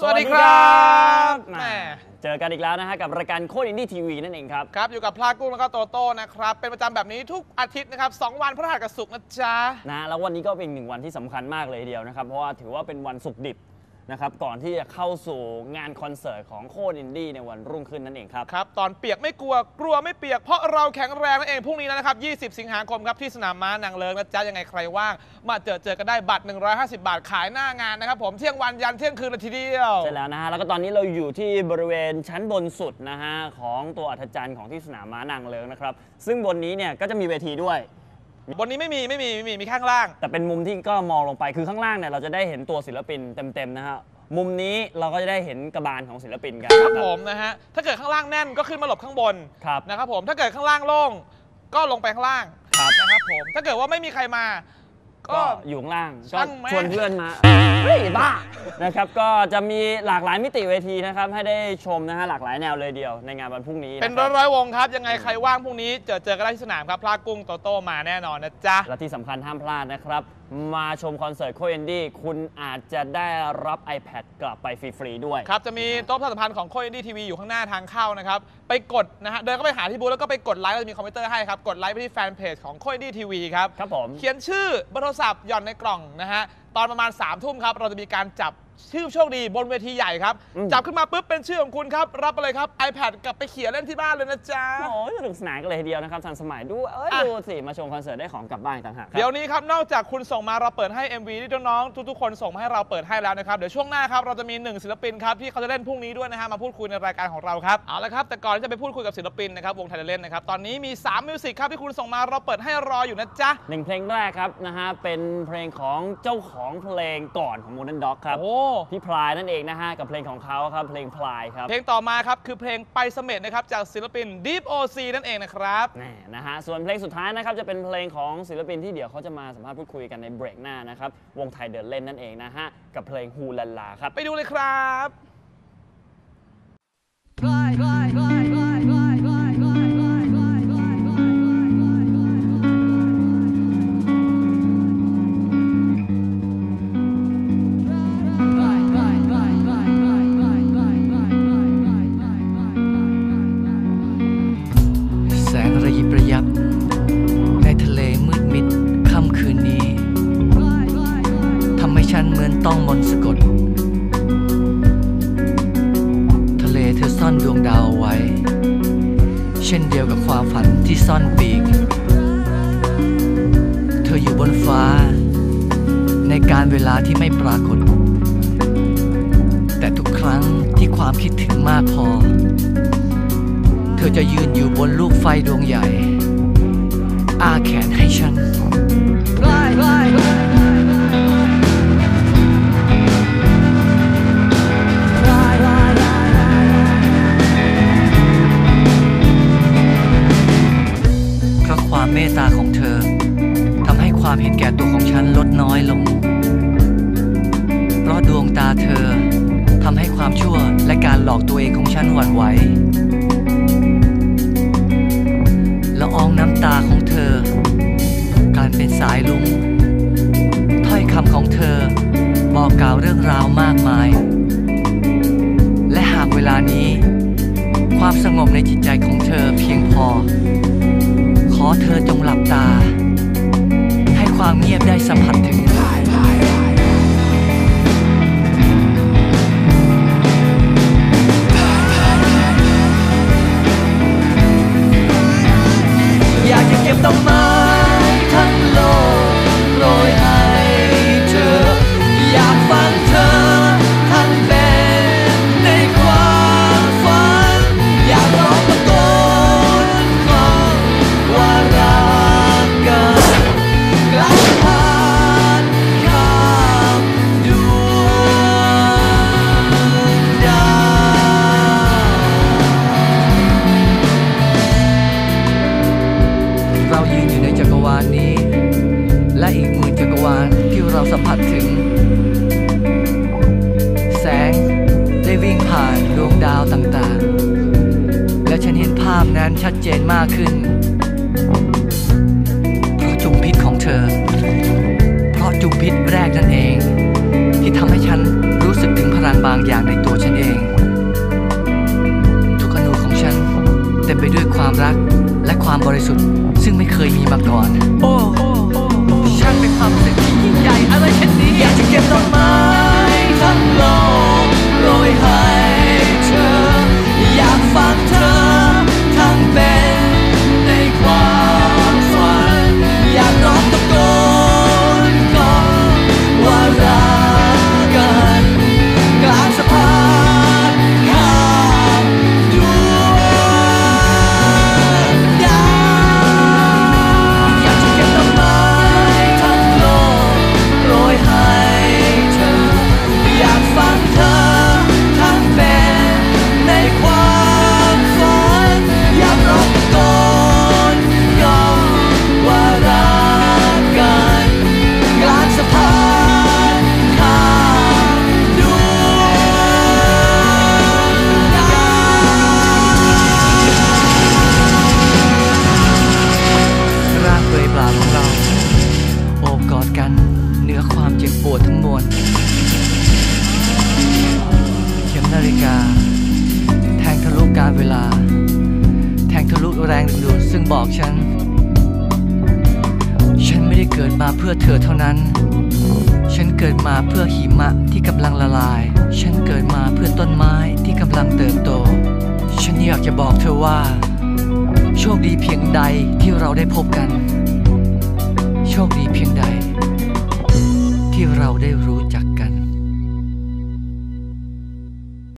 สวัสดีครับแหมแหมเจอกันอีกแล้วนะฮะกับรายการโคดอินดี้ทีวีนั่นเองครับ ครับ อยู่กับพลากุ้งแล้วก็โตโต้นะครับ เป็นประจำแบบนี้ทุกอาทิตย์นะครับสองวันพฤหัสกับศุกร์นะจ๊ะ นะแล้ววันนี้ก็เป็นอีกหนึ่งวันที่สำคัญมากเลยทีเดียวนะครับ เพราะว่าถือว่าเป็นวันศุกร์ดิบ นะครับก่อนที่จะเข้าสู่งานคอนเสิร์ตของโคดอินดี้ในวันรุ่งขึ้นนั่นเองครับ ครับ ตอนเปียกไม่กลัวกลัวไม่เปียกเพราะเราแข็งแรงนั่นเองพรุ่งนี้นะครับ 20 สิงหาคมครับที่สนามม้านางเลิงนะจ๊ะยังไงใครว่าง มาเจอเจอกันได้บัตร 150 บาทขายหน้างานนะครับผมเที่ยงวันยันเที่ยงคืนเลยทีเดียวใช่แล้วนะฮะแล้วก็ตอนนี้เราอยู่ที่บริเวณชั้นบนสุดนะฮะของตัวอัธจันทร์ของที่สนามม้านางเลิงนะครับซึ่งบนนี้เนี่ยก็จะมีเวทีด้วย บนนี้ไม่มีไม่มีไม่มีมีข้างล่าง แต่เป็นมุมที่ก็มองลงไปคือข้างล่างเนี่ยเราจะได้เห็นตัวศิลปินเต็มๆนะฮะมุมนี้เราก็จะได้เห็นกระบาลของศิลปินกันคนะรับผมนะฮะ ถ้าเกิดข้างล่างแน่นก็ขึ้นมาหลบข้างบนครับ นะครับผม ถ้าเกิดข้างล่างโล่งก็ลงไปข้างล่างครับ นะครับผม ถ้าเกิดว่าไม่มีใครมา ก็ก็อยู่ข้างล่างก็ช่างแม่งชวนเพื่อนมาเฮ้ยบ้านะครับก็จะมีหลากหลายมิติเวทีนะครับ ให้ได้ชมนะฮะหลากหลายแนวเลยเดียวในงานวันพรุ่งนี้เป็นนะคร้รัอบยร้อยวงครับ ยังไงใครว่างพรุ่งนี้เจอเจอกันได้ที่สนามครับพลากุ้งโตโต้มาแน่นอนนะจ๊ะ และที่สำคัญห้ามพลาดนะครับ มาชมคอนเสิร์ตโคเอนดี้คุณอาจจะได้รับ iPad กลับไปฟรีๆด้วย ครับ จะมีโต๊ะประชาสัมพันธ์ของโคเอนดี้ทีวีอยู่ข้างหน้าทางเข้านะครับ ไปกดนะฮะ เดินเข้าไปหาที่บูธแล้วก็ไปกดไลค์เราจะมีคอมพิวเตอร์ให้ครับ กดไลค์ไปที่แฟนเพจของโคเอนดี้ทีวีครับ ครับผม เขียนชื่อเบอร์โทรศัพท์หย่อนในกล่องนะฮะตอนประมาณ3ามทุ่มครับเราจะมีการจับ ชื่อโชคดีบนเวทีใหญ่ครับ อืม จับขึ้นมาปุ๊บเป็นชื่อของคุณครับ รับไปเลยครับ iPad กลับไปเขียนเล่นที่บ้านเลยนะจ๊ะ โอ้ยสนุกสนานกันเลยทีเดียวนะครับทันสมัยด้วยเอ้ยอะ ดูสิมาชมคอนเสิร์ตได้ของกลับบ้านอีกต่างหากครับ เดี๋ยวนี้ครับ นอกจากคุณส่งมาเราเปิดให้ MV ที่น้องๆทุกๆคนส่งมาให้เราเปิดให้แล้วนะครับ เดี๋ยวช่วงหน้าครับเราจะมีหนึ่งศิลปินครับที่เขาจะเล่นพรุ่งนี้ด้วยนะฮะมาพูดคุยในรายการของเราครับเอาละครับแต่ก่อนที่จะไปพูดคุยกับศิลปินนะครับวงไทยเล่นนะครับตอนนี้มี3มิวสิกครับที่คุณส่งมาเราเปิดให้รออยู่นะจ๊ะหนึ่งเพลงแรกครับนะฮะเป็นเพลงของเจ้าของเพลงก่อนของ Modern Dog ครับ โอ้พี่พลายนั่นเองนะฮะ กับเพลงของเขาครับ เพลงพลายครับ เพลงต่อมาครับ คือเพลงไปเสม็ดนะครับ จากศิลปิน Deep OC นั่นเองนะครับแน่นะฮะ ส่วนเพลงสุดท้ายนะครับ จะเป็นเพลงของศิลปินที่เดี๋ยวเขาจะมาสัมภาษณ์พูดคุยกันในเบรกหน้านะครับ วงไทยเดินเล่นนั่นเองนะฮะ กับเพลงฮูลันลาครับ ไปดูเลยครับแเอาไว้ เช่นเดียวกับความฝันที่ซ่อนปีก เธออยู่บนฟ้า ในการเวลาที่ไม่ปรากฏ แต่ทุกครั้งที่ความคิดถึงมากพอ เธอจะยืนอยู่บนลูกไฟดวงใหญ่ อาแขนให้ฉันเพ ความเห็นแก่ตัวของฉันลดน้อยลง เพราะดวงตาเธอทำให้ความชั่วและการหลอกตัวเองของฉันหวั่นไหวละอองน้ำตาของเธอ การเป็นสายลุงถ้อยคำของเธอ บอกกล่าวเรื่องราวมากมาย และหากเวลานี้ ความสงบในจิตใจของเธอเพียงพอ ขอเธอจงหลับตา ความเงียบได้สัมผัสถึง วานที่เราสัมผัสถึง แสงได้วิ่งผ่านดวงดาวต่างๆ และฉันเห็นภาพนั้นชัดเจนมากขึ้น เพราะจุมพิษของเธอ เพราะจุมพิษแรกนั่นเอง ที่ทำให้ฉันรู้สึกถึงพลังบางอย่างในตัวฉันเอง ทุกอนูของฉันเต็มไปด้วยความรักและความบริสุทธิ์ซึ่งไม่เคยมีมาก่อน แรงดึงดูดซึ่งบอกฉัน ฉันไม่ได้เกิดมาเพื่อเธอเท่านั้น ฉันเกิดมาเพื่อหิมะที่กำลังละลาย ฉันเกิดมาเพื่อต้นไม้ที่กำลังเติบโต ฉันอยากจะบอกเธอว่า โชคดีเพียงใดที่เราได้พบกัน โชคดีเพียงใด ที่เราได้รู้